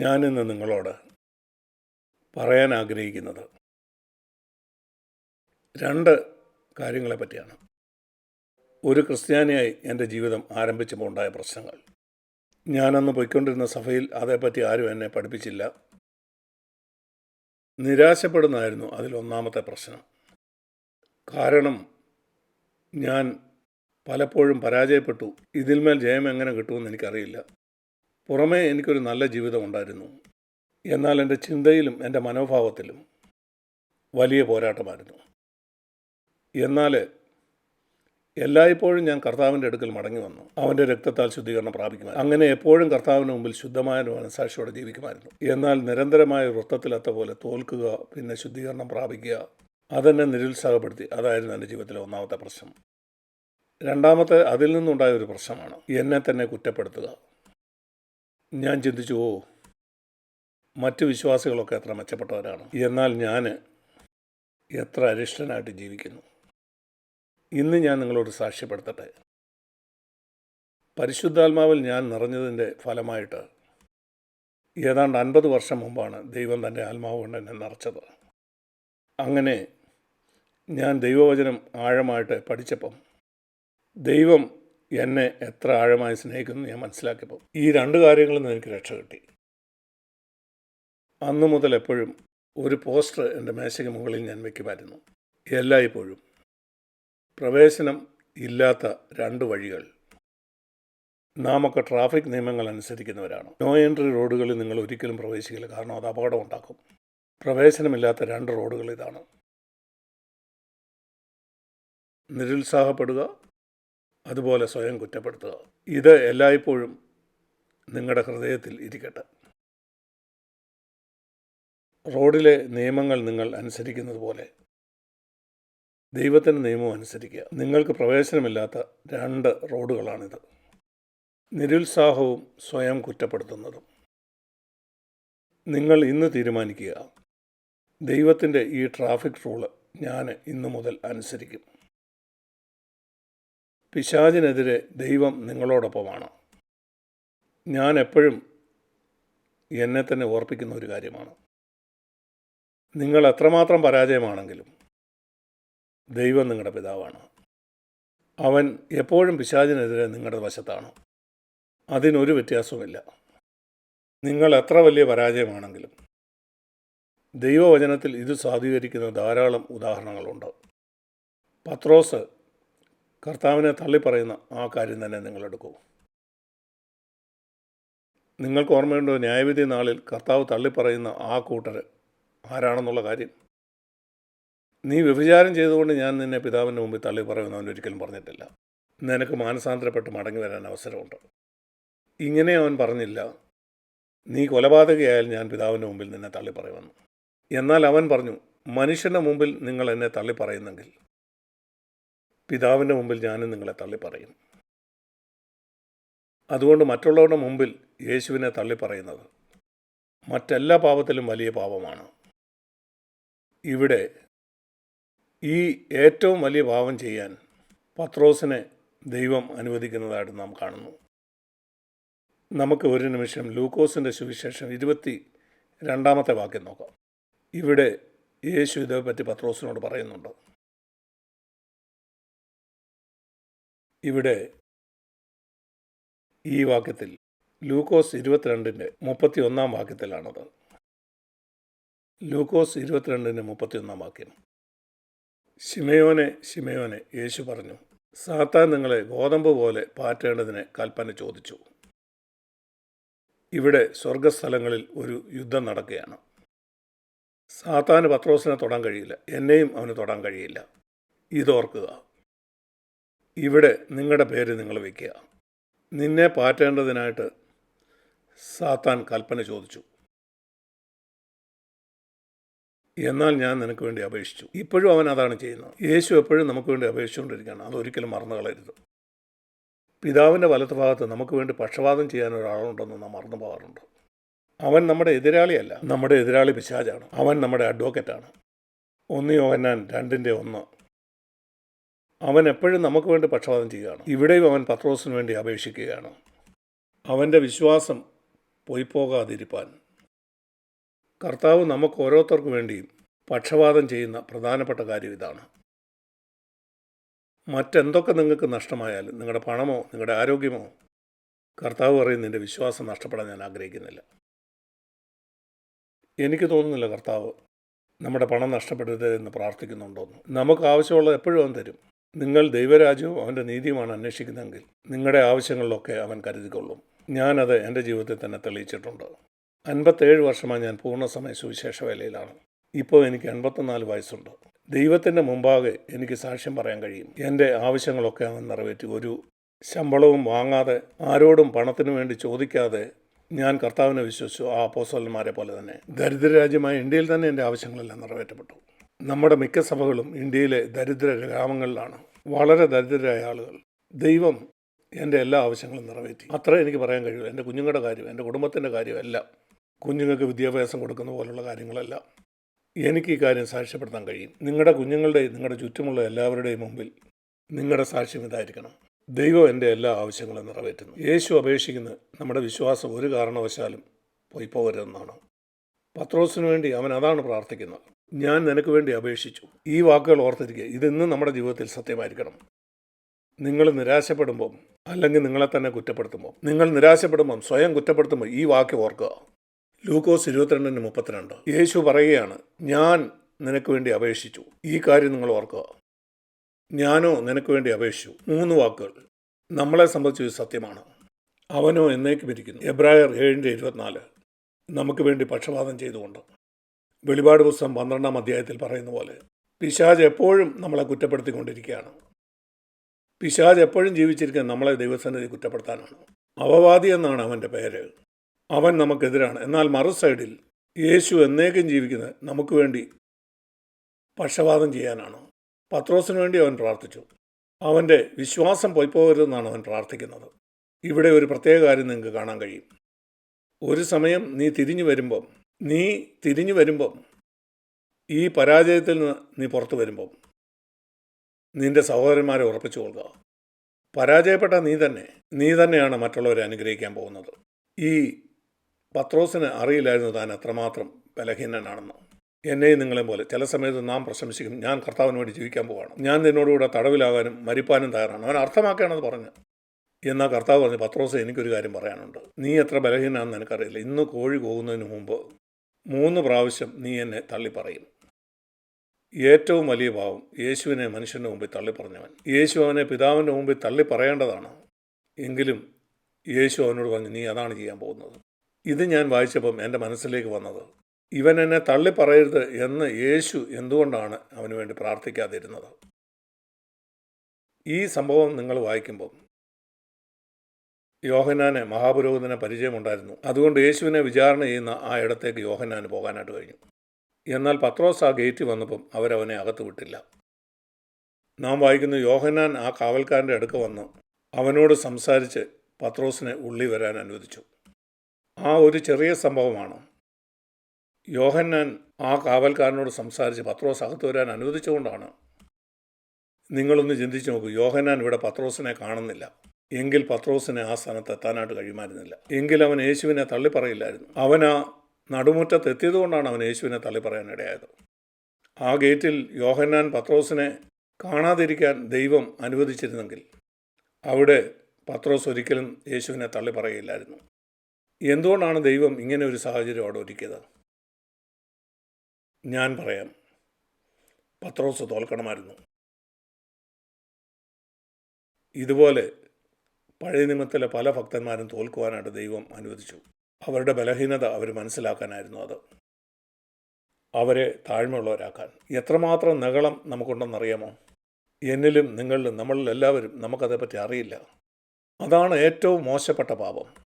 ഞാനിന്ന് നിങ്ങളോട് പറയാൻ ആഗ്രഹിക്കുന്നത് രണ്ട് കാര്യങ്ങളെ പറ്റിയാണ്. ഒരു ക്രിസ്ത്യാനിയായി എന്റെ ജീവിതം ആരംഭിച്ചപ്പോൾ ഉണ്ടായ പ്രശ്നങ്ങൾ. ഞാനന്ന് പോയിക്കൊണ്ടിരുന്ന സഭയിൽ അതേപ്പറ്റി ആരും എന്നെ പഠിപ്പിച്ചില്ല. നിരാശപ്പെടുന്നതായിരുന്നു അതിലൊന്നാമത്തെ പ്രശ്നം. കാരണം ഞാൻ പലപ്പോഴും പരാജയപ്പെട്ടു. ഇതിന്മേൽ ജയം എങ്ങനെ കിട്ടുമെന്ന് എനിക്കറിയില്ല. പുറമേ എനിക്കൊരു നല്ല ജീവിതം ഉണ്ടായിരുന്നു എന്നാൽ എന്റെ ചിന്തയിലും എന്റെ മനോഭാവത്തിലും വലിയ പോരാട്ടമായിരുന്നു. എന്നാൽ എല്ലായ്പ്പോഴും ഞാൻ കർത്താവിന്റെ അടുക്കൽ മടങ്ങി വന്നു. അവന്റെ രക്തത്താൽ ശുദ്ധീകരണം പ്രാപിക്കുമായിരുന്നു. അങ്ങനെ എപ്പോഴും കർത്താവിന് മുമ്പിൽ ശുദ്ധമായ മനസാക്ഷിയോടെ ജീവിക്കുമായിരുന്നു. എന്നാൽ നിരന്തരമായ വൃത്തത്തിലെത്ത പോലെ തോൽക്കുക പിന്നെ ശുദ്ധീകരണം പ്രാപിക്കുക അതെന്നെ നിരുത്സാഹപ്പെടുത്തി. അതായിരുന്നു എന്റെ ജീവിതത്തിലെ ഒന്നാമത്തെ പ്രശ്നം. രണ്ടാമത്തെ അതിൽ നിന്നുണ്ടായ ഒരു പ്രശ്നമാണ്. എന്നെ തന്നെ കുറ്റപ്പെടുത്തുക. ഞാൻ ചിന്തിച്ചു ഓ മറ്റ് വിശ്വാസികളൊക്കെ എത്ര മെച്ചപ്പെട്ടവരാണ്. എന്നാൽ ഞാൻ എത്ര അരിഷ്ടനായിട്ട് ജീവിക്കുന്നു. ഇന്ന് ഞാൻ നിങ്ങളോട് സാക്ഷ്യപ്പെടുത്തട്ടെ. പരിശുദ്ധാത്മാവിൽ ഞാൻ നിറഞ്ഞതിന്റെ ഫലമായിട്ട് ഏതാണ്ട് അൻപത് വർഷം മുമ്പാണ് ദൈവം തന്റെ ആത്മാവ് കൊണ്ട് എന്നെ നിറച്ചത്. അങ്ങനെ ഞാൻ ദൈവവചനം ആഴമായിട്ട് പഠിച്ചപ്പം ദൈവം എന്നെ എത്ര ആഴമായി സ്നേഹിക്കുന്നു ഞാൻ മനസ്സിലാക്കിയപ്പോൾ ഈ രണ്ട് കാര്യങ്ങളിൽ നിന്ന് എനിക്ക് രക്ഷ കിട്ടി. അന്നു മുതൽ എപ്പോഴും ഒരു പോസ്റ്റർ എന്റെ മേശയ്ക്ക് മുകളിൽ ഞാൻ വയ്ക്കുമായിരുന്നു എല്ലായ്പ്പോഴും. പ്രവേശനം ഇല്ലാത്ത രണ്ട് വഴികൾ. നാമൊക്കെ ട്രാഫിക് നിയമങ്ങൾ അനുസരിക്കുന്നവരാണ്. നോ എൻട്രി റോഡുകളിൽ നിങ്ങൾ ഒരിക്കലും പ്രവേശിക്കില്ല. കാരണം അത് അപകടം ഉണ്ടാക്കും. പ്രവേശനമില്ലാത്ത രണ്ട് റോഡുകൾ ഇതാണ്. നിരുത്സാഹപ്പെടുക അതുപോലെ സ്വയം കുറ്റപ്പെടുത്തുക. ഇത് എല്ലായ്പ്പോഴും നിങ്ങളുടെ ഹൃദയത്തിൽ ഇരിക്കട്ടെ. റോഡിലെ നിയമങ്ങൾ നിങ്ങൾ അനുസരിക്കുന്നത് പോലെ. ദൈവത്തിന്റെ നിയമം അനുസരിക്കുക. നിങ്ങൾക്ക് പ്രവേശനമില്ലാത്ത രണ്ട് റോഡുകളാണിത്. നിരുത്സാഹവും സ്വയം കുറ്റപ്പെടുത്തുന്നതും. നിങ്ങൾ ഇന്ന് തീരുമാനിക്കുക. ദൈവത്തിന്റെ ഈ ട്രാഫിക് റൂൾ ഞാൻ ഇന്നു മുതൽ അനുസരിക്കും. പിശാചിനെതിരെ ദൈവം നിങ്ങളോടൊപ്പമാണ്. ഞാൻ എപ്പോഴും എന്നെ തന്നെ ഓർപ്പിക്കുന്ന ഒരു കാര്യമാണ്. നിങ്ങൾ എത്രമാത്രം പരാജയമാണെങ്കിലും ദൈവം നിങ്ങളുടെ പിതാവാണ്. അവൻ എപ്പോഴും പിശാചിനെതിരെ നിങ്ങളുടെ വശത്താണ്. അതിനൊരു വ്യത്യാസവുമില്ല. നിങ്ങൾ എത്ര വലിയ പരാജയമാണെങ്കിലും ദൈവവചനത്തിൽ ഇത് സാധൂകരിക്കുന്ന ധാരാളം ഉദാഹരണങ്ങളുണ്ട്. പത്രോസ് കർത്താവിനെ തള്ളിപ്പറയുന്ന ആ കാര്യം തന്നെ നിങ്ങളെടുക്കൂ നിങ്ങൾക്ക് ഓർമ്മയുണ്ടോ ന്യായവിധി നാളിൽ കർത്താവ് തള്ളിപ്പറയുന്ന ആ കൂട്ടർ ആരാണെന്നുള്ള കാര്യം? നീ വ്യഭിചാരം ചെയ്തുകൊണ്ട് ഞാൻ നിന്നെ പിതാവിന്റെ മുമ്പിൽ തള്ളി പറയുമെന്ന് അവൻ ഒരിക്കലും പറഞ്ഞിട്ടില്ല. നിനക്ക് മാനസാന്തരപ്പെട്ട് മടങ്ങി വരാൻ അവസരമുണ്ട്. ഇങ്ങനെ അവൻ പറഞ്ഞില്ല. നീ കൊലപാതകയായാൽ ഞാൻ പിതാവിന്റെ മുമ്പിൽ നിന്നെ തള്ളി പറയുമെന്ന് എന്നാൽ അവൻ പറഞ്ഞു മനുഷ്യന്റെ മുമ്പിൽ നിങ്ങൾ എന്നെ തള്ളി പറയുന്നെങ്കിൽ പിതാവിന്റെ മുമ്പിൽ ഞാനും നിങ്ങളെ തള്ളിപ്പറയും. അതുകൊണ്ട് മറ്റുള്ളവരുടെ മുമ്പിൽ യേശുവിനെ തള്ളിപ്പറയുന്നത് മറ്റെല്ലാ പാപത്തിലും വലിയ പാപമാണ്. ഇവിടെ ഈ ഏറ്റവും വലിയ പാപം ചെയ്യാൻ പത്രോസിനെ ദൈവം അനുവദിക്കുന്നതായിട്ട് നാം കാണുന്നു. നമുക്ക് ഒരു നിമിഷം ലൂക്കോസിന്റെ സുവിശേഷം ഇരുപത്തി രണ്ടാമത്തെ വാക്യം നോക്കാം. ഇവിടെ യേശു ഇതേപ്പറ്റി പത്രോസിനോട് പറയുന്നുണ്ട്. ഇവിടെ ഈ വാക്യത്തിൽ ലൂക്കോസ് ഇരുപത്തിരണ്ടിന്റെ മുപ്പത്തി ഒന്നാം വാക്യത്തിലാണത്. ലൂക്കോസ് ഇരുപത്തിരണ്ടിന്റെ മുപ്പത്തിയൊന്നാം വാക്യം. ശിമയോനെ ശിമയോനെ യേശു പറഞ്ഞു സാത്താൻ നിങ്ങളെ ഗോതമ്പ് പോലെ പാറ്റേണ്ടതിന് കൽപ്പന ചോദിച്ചു. ഇവിടെ സ്വർഗസ്ഥലങ്ങളിൽ ഒരു യുദ്ധം നടക്കുകയാണ്. സാത്താന് പത്രോസിനെ തൊടാൻ കഴിയില്ല എന്നെയും അവന് തൊടാൻ കഴിയില്ല. ഇതോർക്കുക. ഇവിടെ നിങ്ങളുടെ പേര് നിങ്ങൾ വയ്ക്കുക. നിന്നെ പാറ്റേണ്ടതിനായിട്ട് സാത്താൻ കൽപ്പന ചോദിച്ചു. എന്നാൽ ഞാൻ നിനക്ക് വേണ്ടി അപേക്ഷിച്ചു. ഇപ്പോഴും അവൻ അതാണ് ചെയ്യുന്നത്. യേശു എപ്പോഴും നമുക്ക് വേണ്ടി അപേക്ഷിച്ചുകൊണ്ടിരിക്കുകയാണ്. അതൊരിക്കലും മറന്നു കളയരുത്. പിതാവിന്റെ വലത്ത് ഭാഗത്ത് നമുക്ക് വേണ്ടി പക്ഷപാതം ചെയ്യാൻ ഒരാളുണ്ടെന്ന് നാം മറന്നു പോകാറുണ്ട്. അവൻ നമ്മുടെ എതിരാളിയല്ല. നമ്മുടെ എതിരാളി പിശാചാണ്. അവൻ നമ്മുടെ അഡ്വക്കറ്റാണ്. ഒന്ന് യോഹന്നാൻ രണ്ടിന്റെ ഒന്ന്. അവൻ എപ്പോഴും നമുക്ക് വേണ്ടി പക്ഷപാതം ചെയ്യുകയാണ്. ഇവിടെയും അവൻ പത്രോസിന് വേണ്ടി അപേക്ഷിക്കുകയാണ്. അവന്റെ വിശ്വാസം പോയി പോകാതിരിപ്പാൻ. കർത്താവ് നമുക്ക് ഓരോരുത്തർക്കു വേണ്ടിയും പക്ഷപാതം ചെയ്യുന്ന പ്രധാനപ്പെട്ട കാര്യം ഇതാണ്. മറ്റെന്തൊക്കെ നിങ്ങൾക്ക് നഷ്ടമായാലും നിങ്ങളുടെ പണമോ നിങ്ങളുടെ ആരോഗ്യമോ കർത്താവ് പറയും നിന്റെ വിശ്വാസം നഷ്ടപ്പെടാൻ ഞാൻ ആഗ്രഹിക്കുന്നില്ല. എനിക്ക് തോന്നുന്നില്ല കർത്താവ് നമ്മുടെ പണം നഷ്ടപ്പെടരുത് എന്ന് പ്രാർത്ഥിക്കുന്നുണ്ടോന്ന്. നമുക്ക് ആവശ്യമുള്ളത് എപ്പോഴും അവൻ തരും. നിങ്ങൾ ദൈവരാജ്യവും അവന്റെ നീതിയുമാണ് അന്വേഷിക്കുന്നതെങ്കിൽ നിങ്ങളുടെ ആവശ്യങ്ങളിലൊക്കെ അവൻ കരുതിക്കൊള്ളും. ഞാനത് എന്റെ ജീവിതത്തിൽ തന്നെ തെളിയിച്ചിട്ടുണ്ട്. അൻപത്തേഴ് വർഷമായി ഞാൻ പൂർണസമയ സുവിശേഷ വേലയിലാണ്. ഇപ്പോൾ എനിക്ക് എൺപത്തിനാല് വയസ്സുണ്ട്. ദൈവത്തിന്റെ മുമ്പാകെ എനിക്ക് സാക്ഷ്യം പറയാൻ കഴിയും. എന്റെ ആവശ്യങ്ങളൊക്കെ അവൻ നിറവേറ്റി. ഒരു ശമ്പളവും വാങ്ങാതെ ആരോടും പണത്തിനു വേണ്ടി ചോദിക്കാതെ ഞാൻ കർത്താവിനെ വിശ്വസിച്ചു. ആ അപ്പോസ്തലന്മാരെ പോലെ തന്നെ ദരിദ്രരാജ്യമായ ഇന്ത്യയിൽ തന്നെ എന്റെ ആവശ്യങ്ങളെല്ലാം നിറവേറ്റപ്പെട്ടു. നമ്മുടെ മിക്ക സഭകളും ഇന്ത്യയിലെ ദരിദ്ര ഗ്രാമങ്ങളിലാണ്. വളരെ ദരിദ്രരായ ആളുകൾ. ദൈവം എന്റെ എല്ലാ ആവശ്യങ്ങളും നിറവേറ്റി. അത്രേ എനിക്ക് പറയാൻ കഴിയുള്ളൂ. എന്റെ കുഞ്ഞുങ്ങളുടെ കാര്യം എന്റെ കുടുംബത്തിന്റെ കാര്യം എല്ലാം കുഞ്ഞുങ്ങൾക്ക് വിദ്യാഭ്യാസം കൊടുക്കുന്ന പോലുള്ള കാര്യങ്ങളെല്ലാം. എനിക്ക് ഈ കാര്യം സാക്ഷ്യപ്പെടുത്താൻ കഴിയും. നിങ്ങളുടെ കുഞ്ഞുങ്ങളുടെ നിങ്ങളുടെ ചുറ്റുമുള്ള എല്ലാവരുടെയും മുമ്പിൽ നിങ്ങളുടെ സാക്ഷ്യം ഇതായിരിക്കണം. ദൈവം എന്റെ എല്ലാ ആവശ്യങ്ങളും നിറവേറ്റുന്നു. യേശു അപേക്ഷിക്കുന്ന നമ്മുടെ വിശ്വാസം ഒരു കാരണവശാലും പോയി പോകരുതെന്നാണ്. പത്രോസിന് വേണ്ടി അവൻ അതാണ് പ്രാർത്ഥിക്കുന്നത്. ഞാൻ നിനക്ക് വേണ്ടി അപേക്ഷിച്ചു. ഈ വാക്കുകൾ ഓർത്തിരിക്കുക ഇതിന്ന് നമ്മുടെ ജീവിതത്തിൽ സത്യമായിരിക്കണം. നിങ്ങൾ നിരാശപ്പെടുമ്പം അല്ലെങ്കിൽ നിങ്ങളെ തന്നെ കുറ്റപ്പെടുത്തുമ്പോൾ നിങ്ങൾ നിരാശപ്പെടുമ്പം സ്വയം കുറ്റപ്പെടുത്തുമ്പോൾ ഈ വാക്ക് ഓർക്കുക. ലൂക്കോസ് ഇരുപത്തിരണ്ടിന് മുപ്പത്തിരണ്ട്. യേശു പറയുകയാണ് ഞാൻ നിനക്ക് വേണ്ടി അപേക്ഷിച്ചു. ഈ കാര്യം നിങ്ങൾ ഓർക്കുക. ഞാനോ നിനക്ക് വേണ്ടി അപേക്ഷിച്ചു. മൂന്ന് വാക്കുകൾ. നമ്മളെ സംബന്ധിച്ച് സത്യമാണ്. അവനോ എന്നേക്കും ഇരിക്കുന്നു എബ്രായർ ഏഴിന്റെ ഇരുപത്തിനാല്. നമുക്ക് വേണ്ടി പക്ഷപാതം ചെയ്തുകൊണ്ട്. വെളിപാട് പുസ്തകം പന്ത്രണ്ടാം അധ്യായത്തിൽ പറയുന്ന പോലെ പിശാജ് എപ്പോഴും നമ്മളെ കുറ്റപ്പെടുത്തിക്കൊണ്ടിരിക്കുകയാണ്. പിശാജ് എപ്പോഴും ജീവിച്ചിരിക്കാൻ നമ്മളെ ദൈവസന്നിധി കുറ്റപ്പെടുത്താനാണ്. അവവാദി എന്നാണ് അവന്റെ പേര്. അവൻ നമുക്കെതിരാണ്. എന്നാൽ മറു സൈഡിൽ യേശു എന്നേക്കും ജീവിക്കുന്നത് നമുക്ക് വേണ്ടി പക്ഷപാതം ചെയ്യാനാണ്. പത്രോസിന് വേണ്ടി അവൻ പ്രാർത്ഥിച്ചു. അവന്റെ വിശ്വാസം പൊയ്പോകരുതെന്നാണ് അവൻ പ്രാർത്ഥിക്കുന്നത്. ഇവിടെ ഒരു പ്രത്യേക കാര്യം നിങ്ങൾക്ക് കാണാൻ കഴിയും. ഒരു സമയം നീ തിരിഞ്ഞു വരുമ്പം നീ തിരിഞ്ഞു വരുമ്പം ഈ പരാജയത്തിൽ നിന്ന് നീ പുറത്തു വരുമ്പം നിന്റെ സഹോദരന്മാരെ ഉറപ്പിച്ചു കൊടുക്കുക പരാജയപ്പെട്ട നീ തന്നെ നീ തന്നെയാണ് മറ്റുള്ളവരെ അനുഗ്രഹിക്കാൻ പോകുന്നത്. ഈ പത്രോസിന് അറിയില്ലായിരുന്നു താൻ അത്രമാത്രം ബലഹീനനാണെന്ന്. എന്നെയും നിങ്ങളെയും പോലെ ചില സമയത്ത് നാം പ്രശംസിക്കും. ഞാൻ കർത്താവിന് വേണ്ടി ജീവിക്കാൻ പോവാണ്. ഞാൻ നിന്നോടുകൂടെ തടവിലാകാനും മരിപ്പാനും തയ്യാറാണ്. അവൻ അർത്ഥമാക്കുകയാണെന്ന് പറഞ്ഞ് എന്നാൽ കർത്താവ് പറഞ്ഞു പത്രോസ് എനിക്കൊരു കാര്യം പറയാനുണ്ട്. നീ എത്ര ബലഹീനാണെന്ന് എനിക്കറിയില്ല. ഇന്ന് കോഴി പോകുന്നതിന് മുമ്പ് മൂന്ന് പ്രാവശ്യം നീ എന്നെ തള്ളി പറയും ഏറ്റവും വലിയ ഭാവം യേശുവിനെ മനുഷ്യന്റെ മുമ്പിൽ തള്ളി പറഞ്ഞവൻ യേശു അവനെ പിതാവിന്റെ മുമ്പിൽ തള്ളി പറയേണ്ടതാണ് എങ്കിലും യേശു അവനോട് പറഞ്ഞു നീ അതാണ് ചെയ്യാൻ പോകുന്നത്. ഇത് ഞാൻ വായിച്ചപ്പം എന്റെ മനസ്സിലേക്ക് വന്നത്. ഇവൻ എന്നെ തള്ളി പറയരുത് എന്ന് യേശു എന്തുകൊണ്ടാണ് അവന് വേണ്ടി പ്രാർത്ഥിക്കാതിരുന്നത്? ഈ സംഭവം നിങ്ങൾ വായിക്കുമ്പം യോഹനാന് മഹാപുരോഹിതനെ പരിചയമുണ്ടായിരുന്നു. അതുകൊണ്ട് യേശുവിനെ വിചാരണ ചെയ്യുന്ന ആ ഇടത്തേക്ക് യോഹനാന് പോകാനായിട്ട് കഴിഞ്ഞു. എന്നാൽ പത്രോസ് ആ ഗേറ്റ് വന്നപ്പം അവരവനെ അകത്ത് വിട്ടില്ല. നാം വായിക്കുന്ന യോഹനാൻ ആ കാവൽക്കാരന്റെ അടുക്ക വന്ന് അവനോട് സംസാരിച്ച് പത്രോസിനെ ഉള്ളി വരാൻ അനുവദിച്ചു. ആ ഒരു ചെറിയ സംഭവമാണ്. യോഹന്നാൻ ആ കാവൽക്കാരനോട് സംസാരിച്ച് പത്രോസ് അകത്ത് വരാൻ അനുവദിച്ചുകൊണ്ടാണ് നിങ്ങളൊന്ന് ചിന്തിച്ചു നോക്കൂ. യോഹന്നാൻ ഇവിടെ പത്രോസിനെ കാണുന്നില്ല. എങ്കിൽ പത്രോസിനെ ആ സ്ഥാനത്ത് എത്താനായിട്ട് കഴിയുമായിരുന്നില്ല. എങ്കിൽ അവൻ യേശുവിനെ തള്ളിപ്പറയില്ലായിരുന്നു. അവൻ ആ നടുമുറ്റത്ത് എത്തിയതുകൊണ്ടാണ് അവൻ യേശുവിനെ തള്ളിപ്പറയാനിടയായത്. ആ ഗേറ്റിൽ യോഹന്നാൻ പത്രോസിനെ കാണാതിരിക്കാൻ ദൈവം അനുവദിച്ചിരുന്നെങ്കിൽ അവിടെ പത്രോസ് ഒരിക്കലും യേശുവിനെ തള്ളിപ്പറയില്ലായിരുന്നു എന്തുകൊണ്ടാണ് ദൈവം ഇങ്ങനെ ഒരു സാഹചര്യം അവിടെ ഒരുക്കിയത്? ഞാൻ പറയാം. പത്രോസ് തോൽക്കണമായിരുന്നു. ഇതുപോലെ പഴയ നിയമത്തിലെ പല ഭക്തന്മാരും തോൽക്കുവാനായിട്ട് ദൈവം അനുവദിച്ചു. അവരുടെ ബലഹീനത അവർ മനസ്സിലാക്കാനായിരുന്നു അത്. അവരെ താഴ്മയുള്ളവരാക്കാൻ. എത്രമാത്രം നഗളം നമുക്കുണ്ടെന്നറിയാമോ? എന്നിലും നിങ്ങളിലും നമ്മളിൽ എല്ലാവരും നമുക്കതേപ്പറ്റി അറിയില്ല. അതാണ് ഏറ്റവും മോശപ്പെട്ട പാപം.